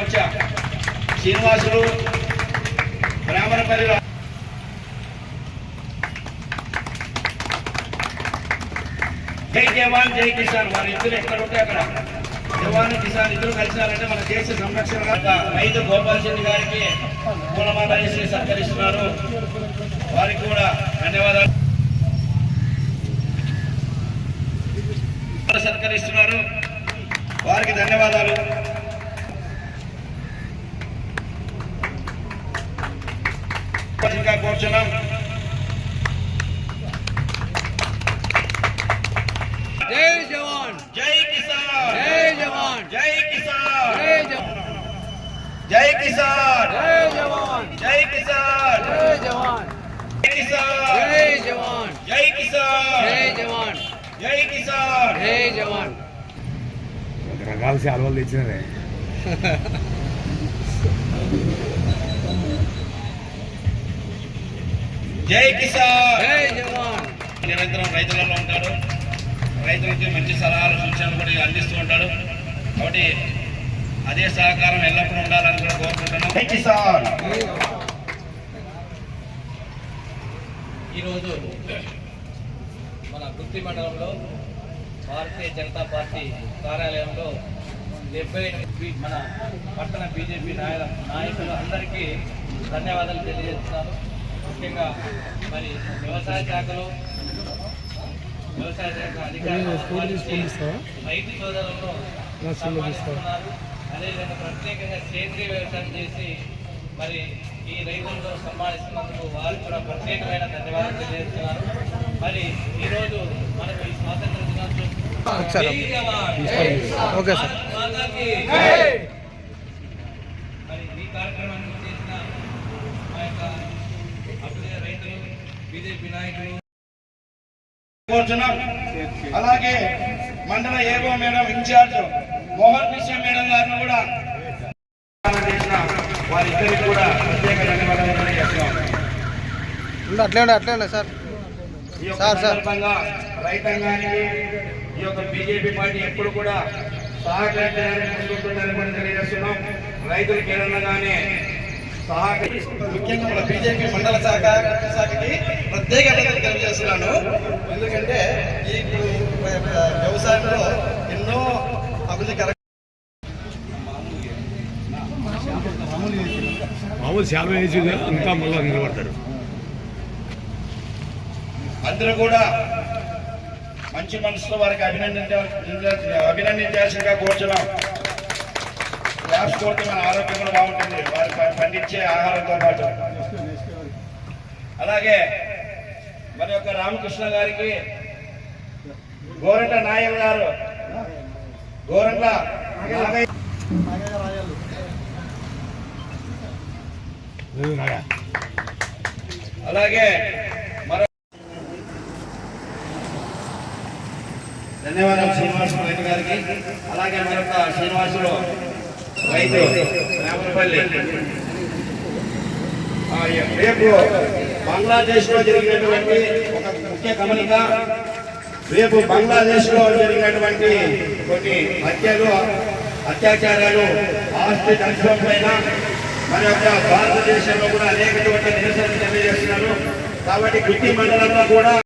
వచ్చా. శ్రీనివాసులు బ్రాహ్మణపల్లిలో. జై జవాన్ జై కిసాన్. వారి ఇద్దరు ఎక్కడ ఉంటే అక్కడ? జవాన్ కిసాన్ ఇద్దరు కలిసినారంటే మన దేశ సంరక్షణ రైతు గోపాల్ రెడ్డి గారికి పూలమాల వేసి సత్కరిస్తున్నారు. వారికి కూడా ధన్యవాదాలు. సత్కరిస్తున్నారు. వారికి ధన్యవాదాలు. ఇంకా కూర్చున్నాం జై జవాన్ జై కిసాన్ జై జవాన్ జై కిసాన్ జై జవాన్ జై కిసాన్ జై జవాన్ జై కిసాన్ జై జవాన్ జై కిసాన్ జై జవాన్ జై కిసాన్ జై జవాన్ జై కిసాన్ జై జవాన్ రకాల శాలువాలు తెచ్చినారే జై కిసాన్! జై జవాన్! నిరంతరం రైతులలో ఉంటాడు. రైతులకి మంచి సలహాలు సూచనలు కూడా అందిస్తూ ఉంటాడు. కాబట్టి అదే సహకారం ఎల్లప్పుడూ ఉండాలని కూడా కోరుకుంటున్నాం. జై కిసాన్! ఈరోజు మన గుత్తి మండలంలో భారతీయ జనతా పార్టీ కార్యాలయంలో డెబ్బై ఎనిమిది మన పట్టణ బీజేపీ నాయకుల నాయకులు అందరికీ ధన్యవాదాలు తెలియజేస్తున్నాను. ముఖ్యంగా మరి వ్యవసాయ శాఖలో వ్యవసాయ శాఖ అధికారులు రైతు సోదరులను అదేవిధంగా ప్రత్యేకంగా సేంద్రీయ వ్యవసాయం చేసి మరి ఈ రైతులతో సన్మానిస్తున్నందుకు వారు కూడా ప్రత్యేకమైన ధన్యవాదాలు తెలియజేస్తున్నారు. మరి ఈరోజు మనకు ఈ స్వాతంత్ర దినోత్సవం! Okay sir. బీజేపీ నాయకులు. కోరుచున్నాం. అలాగే మండల AO madam incharge Mohan Krishna madam గారిని కూడా చేసిన వారిద్దరికి కూడా ప్రత్యేక ధన్యవాదాలు తెలియజేస్తున్నాం. అట్లే అట్లే సార్. Sir, sir. సందర్భంగా రైతాంగానికి ఈ యొక్క బీజేపీ పార్టీ ఎప్పుడు కూడా సహకరించడానికి ముందుంటుందని కూడా తెలియజేస్తున్నాం. రైతులకు ఏదన్నగానే సహకరి ముఖ్యంగా మన బీజేపీ మండల శాఖ శాఖకి ప్రత్యేక తెలియజేస్తున్నాను. ఎందుకంటే ఈ వ్యవసాయంలో ఎన్నో అభివృద్ధి మామూలు శాలువ వేసి ఇంకా మళ్ళీ నిలబడతారు. అందరూ కూడా మంచి మనసులో వారికి అభినందించ అభినందించాల్సిందిగా కోరుచున్నాం. ల్యాబ్స్ మన ఆరోగ్యం కూడా బాగుంటుంది. వారు పండించే ఆహారంతో పాటు. అలాగే మరి యొక్క రామకృష్ణ గారికి గోరంట నాయల్ గారు గోరంట అలాగే మరో ధన్యవాదాలు శ్రీనివాసులు రైతు గారికి. అలాగే మరొక శ్రీనివాసులు రైతు రామపల్లి రేపు బంగ్లాదేశ్లో జరిగినటువంటి ఒక ముఖ్య గమనిక రేపు బంగ్లాదేశ్లో జరిగినటువంటి కొన్ని హత్యలు అత్యాచారాలు ఆస్తి నష్టం పైన మన యొక్క భారతదేశంలో కూడా అనేకటువంటి నిరసనలు తెలియజేస్తున్నారు. కాబట్టి గుత్తి మండలంలో కూడా